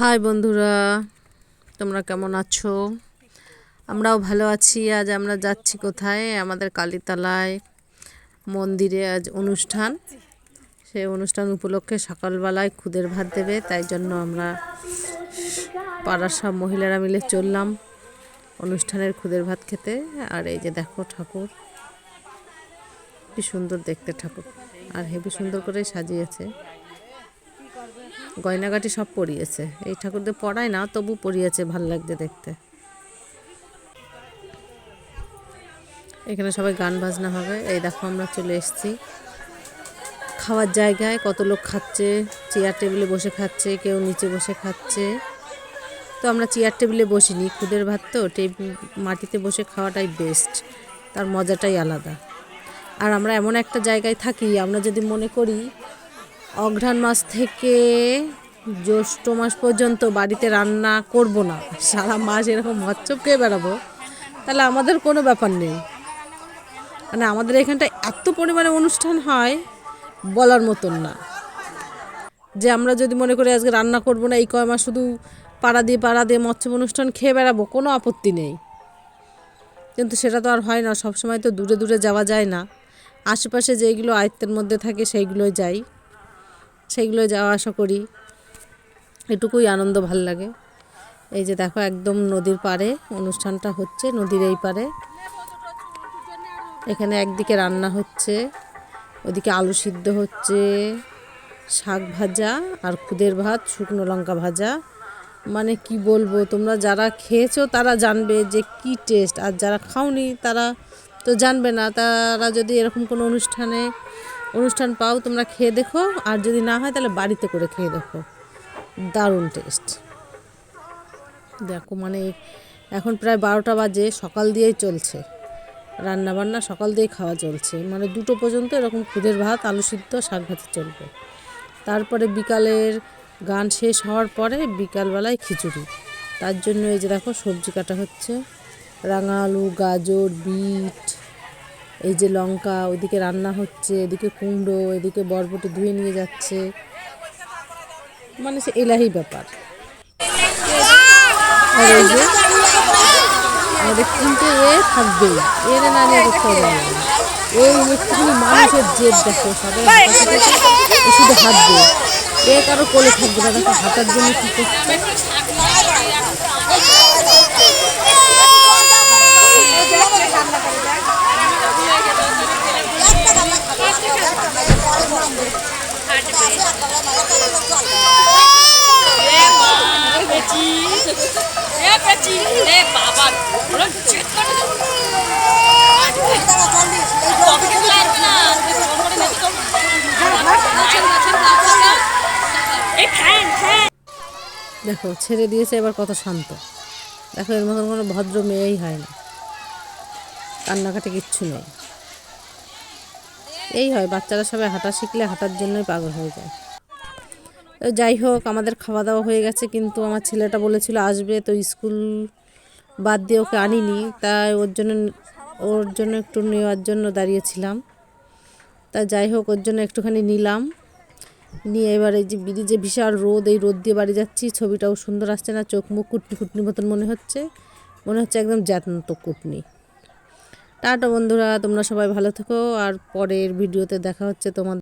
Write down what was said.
High বন্ধুরা, তোমরা কেমন আছো? আমরাও ভালো আছি। আজ আমরা যাচ্ছি কোথায়? আমাদের কালীতলায় মন্দিরে আজ অনুষ্ঠান। সেই অনুষ্ঠান উপলক্ষে সকালবেলায় খুদের ভাত দেবে, তাই জন্য আমরা পাড়ার সব মহিলারা মিলে চললাম অনুষ্ঠানের খুদের ভাত খেতে। আর এই যে দেখো ঠাকুর, কি সুন্দর দেখতে ঠাকুর। আর হেবি সুন্দর করে সাজিয়েছে। গয়নাগাটি সব পরিয়েছে। এই ঠাকুরদের পড়ায় না, তবু পরিয়েছে ভালো লাগছে দেখতে। এখানে সবাই গান বাজনা হবে। এই দেখো আমরা চলে এসেছি। খাওয়ার জায়গায় কত লোক খাচ্ছে, চেয়ার টেবিলে বসে খাচ্ছে, কেউ নিচে বসে খাচ্ছে। তো আমরা চেয়ার টেবিলে বসিনি। খুদের ভাত তো টেবিল মাটিতে বসে খাওয়াটাই বেস্ট তার মজাটাই আলাদা। আর আমরা এমন একটা জায়গায় থাকি, আমরা যদি মনে করি অঘ্রাণ মাস থেকে জ্যৈষ্ঠ মাস পর্যন্ত বাড়িতে রান্না করব না। সারা মাস এরকম মচ্ছপ খেয়ে বেড়াবো। তাহলে আমাদের কোনো ব্যাপার নেই। মানে আমাদের এখানটা এত পরিমাণে অনুষ্ঠান হয়, বলার মতন না। যে আমরা যদি মনে করি আজকে রান্না করব না, এই কয় মাস শুধু পাড়া দিয়ে পাড়া দিয়ে মৎস্য অনুষ্ঠান খেয়ে বেড়াবো, কোনো আপত্তি নেই। কিন্তু সেটা তো আর হয় না, সবসময় তো দূরে দূরে যাওয়া যায় না। আশেপাশে যেইগুলো আয়ত্তের মধ্যে থাকে সেইগুলোই যাই। সেইগুলো যাওয়া আসা করি। এটুকুই আনন্দ ভালো লাগে। এই যে দেখো একদম নদীর পাড়ে অনুষ্ঠানটা হচ্ছে, নদীর এই পাড়ে। এখানে একদিকে রান্না হচ্ছে, ওদিকে আলু সিদ্ধ হচ্ছে, শাক ভাজা আর খুদের ভাত, শুকনো লঙ্কা ভাজা। মানে কি বলব, তোমরা যারা খেয়েছো তারা জানবে যে কি টেস্ট আর যারা খাওনি তারা তো জানবে না। তারা যদি এরকম কোনো অনুষ্ঠানে অনুষ্ঠান পাও, তোমরা খেয়ে দেখো। আর যদি না হয়, তাহলে বাড়িতে করে খেয়ে দেখো। দারুণ টেস্ট দেখো মানে এখন প্রায় বারোটা বাজে, সকাল দিয়েই চলছে। রান্না বান্না সকাল দিয়েই খাওয়া চলছে। মানে দুটো পর্যন্ত এরকম খুদের ভাত, আলু সিদ্ধ, শাক ভাত চলবে। তারপরে বিকালের গান শেষ হওয়ার পরে বিকালবেলায় খিচুড়ি। তার জন্য এই যে দেখো, সবজি কাটা হচ্ছে। রাঙা আলু গাজর, বিট এই যে লঙ্কা, ওইদিকে রান্না হচ্ছে, এদিকে কুমড়ো, এদিকে বরবটি ধুয়ে নিয়ে যাচ্ছে। মানে সে এলাহি ব্যাপার। আর এই যে আমাদের কিন্তু এ থাকবেই। এর না নিয়ে দেখতে হবে না। মানুষের জেদ দেখো সবাই শুধু হাঁটবে। এ কারও কোলে থাকবে না, দেখো হাঁটার জন্য কী করছে। দেখো ছেড়ে দিয়েছে এবার কত শান্ত। দেখো এর মতন কোনো ভদ্র মেয়েই হয় না। কান্নাকাটি কিচ্ছু নেই। এই হয়, বাচ্চারা সবাই হাঁটা শিখলে হাঁটার জন্যই পাগল হয়ে যায়। যাই হোক, আমাদের খাওয়া দাওয়া হয়ে গেছে, কিন্তু আমার ছেলেটা বলেছিল আসবে, তো স্কুল বাদ দিয়ে ওকে আনিনি, তাই ওর জন্য ওর জন্য একটু নেওয়ার জন্য দাঁড়িয়েছিলাম। তা যাই হোক, ওর জন্য একটুখানি নিলাম। নিয়ে এবার এই যে ব্রিজে বিশাল রোদ, এই রোদ দিয়ে বাড়ি যাচ্ছি, ছবিটাও সুন্দর আসছে না চোখ মুখ কুটনি কুটনি মতন মনে হচ্ছে। মনে হচ্ছে একদম জ্যান্ত কুটনি। টাটা বন্ধুরা তোমরা সবাই ভালো থেকো। আর পরের ভিডিওতে দেখা হচ্ছে তোমাদের